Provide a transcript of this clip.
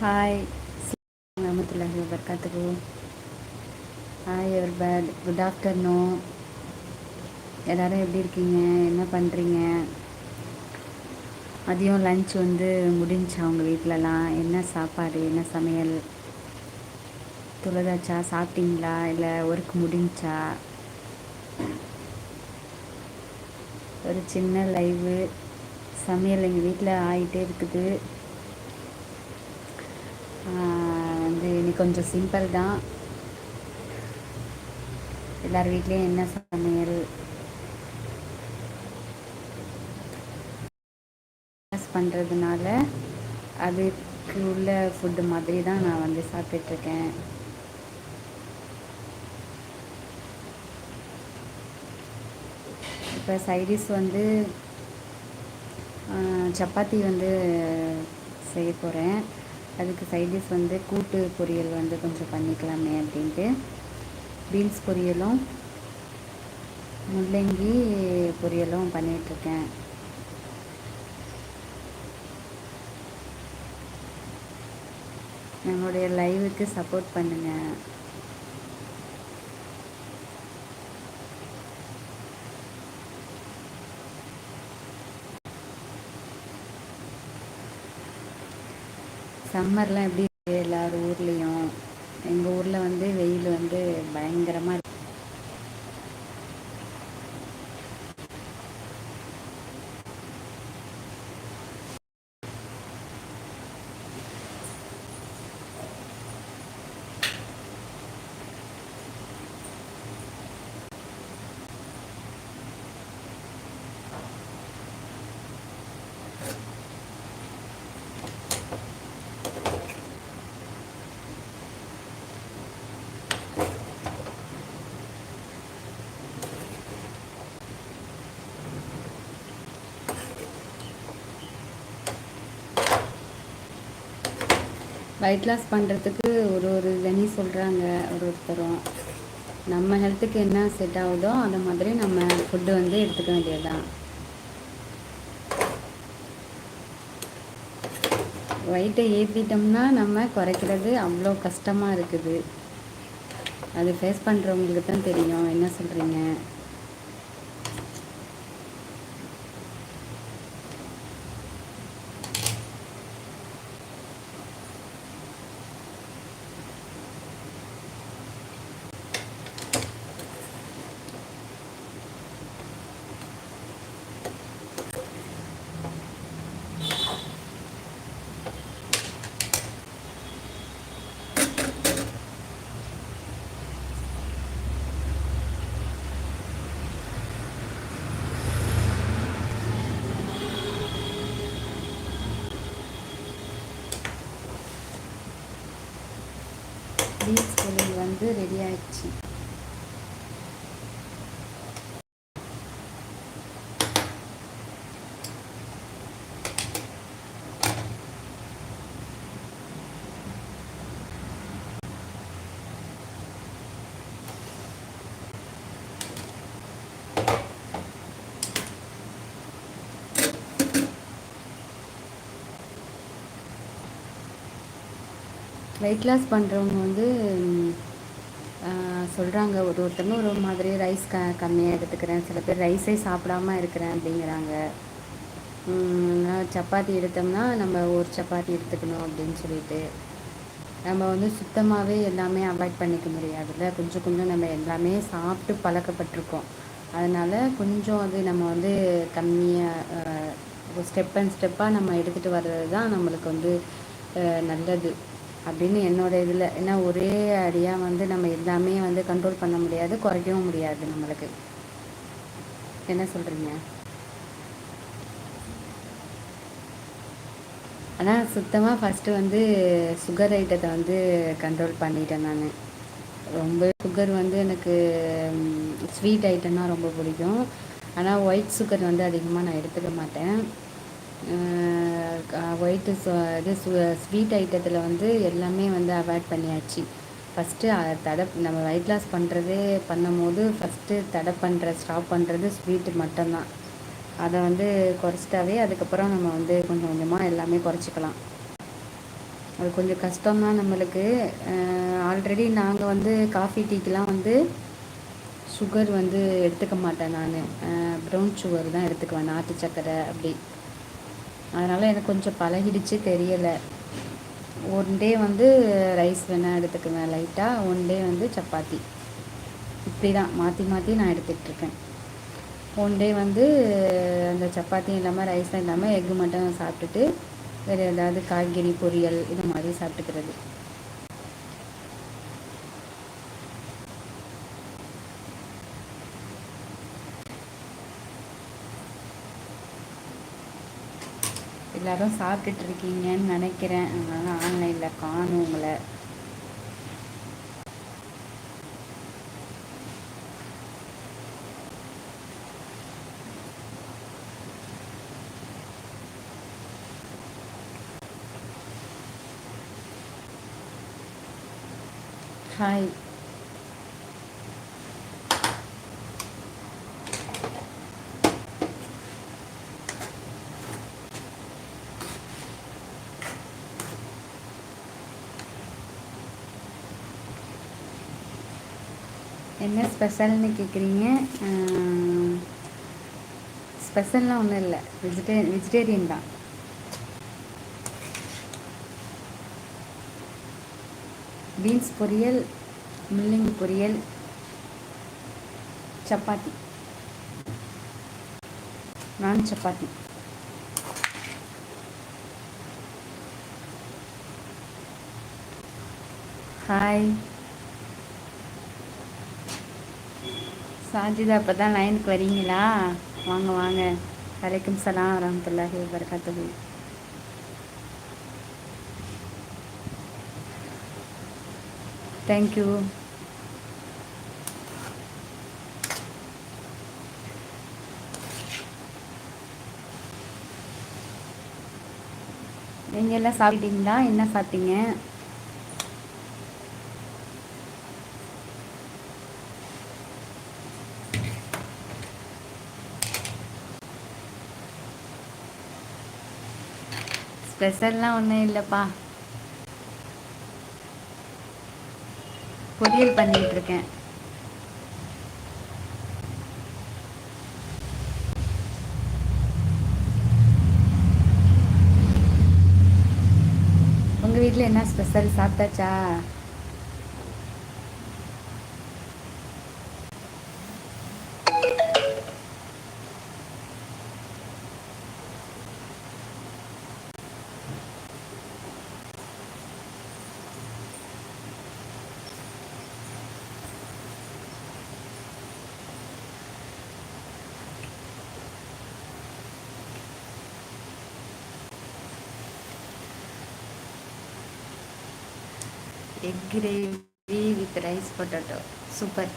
Hi ரஹமத்துல்லாஹி வபர்காத்துக்கு hi everybody good afternoon எல்லோரும் எப்படி இருக்கீங்க? என்ன பண்ணுறீங்க மதியம் லஞ்ச் வந்து முடிஞ்சா அவங்க வீட்டிலலாம் என்ன சாப்பாடு? என்ன சமையல்? துளதாச்சா சாப்பிட்டீங்களா? இல்லை ஒர்க் முடிஞ்சா? ஒரு சின்ன லைவு சமையல் எங்கள் வீட்டில் ஆகிட்டே இருக்குது. வந்து இன்னைக்கு கொஞ்சம் சிம்பிள் தான். எல்லார் வீட்லேயும் என்ன சமையல்? பண்ணுறதுனால அதுக்கு உள்ள ஃபுட்டு மாதிரி தான் நான் வந்து சாப்பிட்டுட்ருக்கேன். இப்போ சைடிஸ் வந்து சப்பாத்தி வந்து செய்ய போகிறேன் அதுக்கு சைடிஷ் வந்து கூட்டு பொரியல் வந்து கொஞ்சம் பண்ணிக்கலாமே அப்படின்ட்டு. பீன்ஸ் பொரியலும் முள்ளங்கி பொரியலும் பண்ணிகிட்ருக்கேன் நம்மளுடைய லைவுக்கு சப்போர்ட் பண்ணுங்கள் சம்மர்லாம் எப்படி எல்லார் ஊர்லேயும்? எங்கள் ஊரில் வந்து வெயில் வந்து பயங்கரமாக வெயிட் லாஸ் பண்ணுறதுக்கு ஒரு ஒரு தனி சொல்கிறாங்க ஒரு ஒருத்தரும். நம்ம ஹெல்த்துக்கு என்ன செட் ஆகுதோ அந்த மாதிரி நம்ம ஃபுட்டு வந்து எடுத்துக்க வேண்டியதுதான். வெயிட்டை ஏற்றிட்டோம்னா நம்ம குறைக்கிறது அவ்வளோ கஷ்டமாக இருக்குது. அது ஃபேஸ் பண்ணுறவங்களுக்கு தான் தெரியும். என்ன சொல்கிறீங்க பீச் பொரியல் வந்து ரெடி ஆயிடுச்சு. வெயிட் லாஸ் பண்ணுறவங்க வந்து சொல்கிறாங்க ஒரு ஒருத்தரும் ஒரு ஒரு மாதிரி ரைஸ் க கம்மியாக எடுத்துக்கிறேன். சில பேர் ரைஸே சாப்பிடாம இருக்கிறேன் அப்படிங்கிறாங்க. சப்பாத்தி எடுத்தோம்னா நம்ம ஒரு சப்பாத்தி எடுத்துக்கணும் அப்படின்னு சொல்லிட்டு. நம்ம வந்து சுத்தமாகவே எல்லாமே அவாய்ட் பண்ணிக்க முடியாதுல்ல. கொஞ்சம் கொஞ்சம் நம்ம எல்லாமே சாப்பிட்டு பழக்கப்பட்டிருக்கோம். அதனால் கொஞ்சம் அது நம்ம வந்து கம்மியாக ஸ்டெப் அண்ட் ஸ்டெப்பாக நம்ம எடுத்துகிட்டு வர்றது தான் நம்மளுக்கு வந்து நல்லது. அப்படின்னு என்னோட இதில் ஏன்னா ஒரே அடியாக வந்து நம்ம எல்லாமே வந்து கண்ட்ரோல் பண்ண முடியாது குறைக்கவும் முடியாது நம்மளுக்கு. என்ன சொல்கிறீங்க ஆனால் சுத்தமாக ஃபஸ்ட்டு வந்து சுகர் ஐட்டத்தை வந்து கண்ட்ரோல் பண்ணிட்டேன் நான். ரொம்ப சுகர் வந்து எனக்கு ஸ்வீட் ஐட்டம்னா ரொம்ப பிடிக்கும். ஆனால் ஒயிட் சுகர் வந்து அதிகமாக நான் எடுத்துக்க மாட்டேன். ஒயிட்டு இது ஸ்வீட் ஐட்டத்தில் வந்து எல்லாமே வந்து அவாய்ட் பண்ணியாச்சு. ஃபஸ்ட்டு தடை நம்ம வெயிட் லாஸ் பண்ணுறதே பண்ணும்போது ஃபஸ்ட்டு தடை பண்ணுற ஸ்டாப் பண்ணுறது ஸ்வீட்டு மட்டும்தான். அதை வந்து குறைச்சிட்டாவே அதுக்கப்புறம் நம்ம வந்து கொஞ்சம் கொஞ்சமாக எல்லாமே குறைச்சிக்கலாம். அது கொஞ்சம் கஷ்டம்தான் நம்மளுக்கு ஆல்ரெடி நாங்கள் வந்து காஃபி டீக்கெலாம் வந்து சுகர் வந்து எடுத்துக்க மாட்டேன் நான். ப்ரௌன் சுகர் தான் எடுத்துக்குவேன் நாட்டு சக்கரை அப்படி. அதனால் எனக்கு கொஞ்சம் பழகிடுச்சு தெரியலை. ஒன் டே வந்து ரைஸ் வேணால் எடுத்துக்குவேன் லைட்டாக ஒன் டே வந்து சப்பாத்தி. இப்படி தான் மாற்றி மாற்றி நான் எடுத்துகிட்ருக்கேன் ஒன் டே வந்து அந்த சப்பாத்தியும் இல்லாமல் ரைஸும் இல்லாமல் எக்கு மட்டும் சாப்பிட்டுட்டு வேறு ஏதாவது காய்கறி பொரியல் இது மாதிரி சாப்பிட்டுக்கிறது. எல்லோரும் சாப்பிட்டுட்டு இருக்கீங்கன்னு நினைக்கிறேன். அதனால் ஆன்லைனில் காணும் உங்களை. ஹாய் என்ன ஸ்பெஷல்னு கேட்குறீங்க ஸ்பெஷல்லாம் ஒன்றும் இல்லை. வெஜிடே வெஜிடேரியன் தான். பீன்ஸ் பொரியல் முள்ளங்கி பொரியல் சப்பாத்தி. நான் சப்பாத்தி. ஹாய். சாஜிதா அப்போ தான் லைனுக்கு வரீங்களா? வாங்க வாங்க. வலைக்கம் சலாம் வரமத்துல்லாஹி வரகாத்துஹு தேங்க்யூ நீங்கள் எல்லாம் சாப்பிட்டீங்களா? என்ன சாப்பிட்டீங்க? ஸ்பெஷல்லாம் ஒன்றும் இல்லைப்பா. பொரியல் பண்ணிட்டு இருக்கேன். உங்கள் வீட்டில் என்ன ஸ்பெஷல்? சாப்பிட்டாச்சா? Egg gravy with rice potato. Super.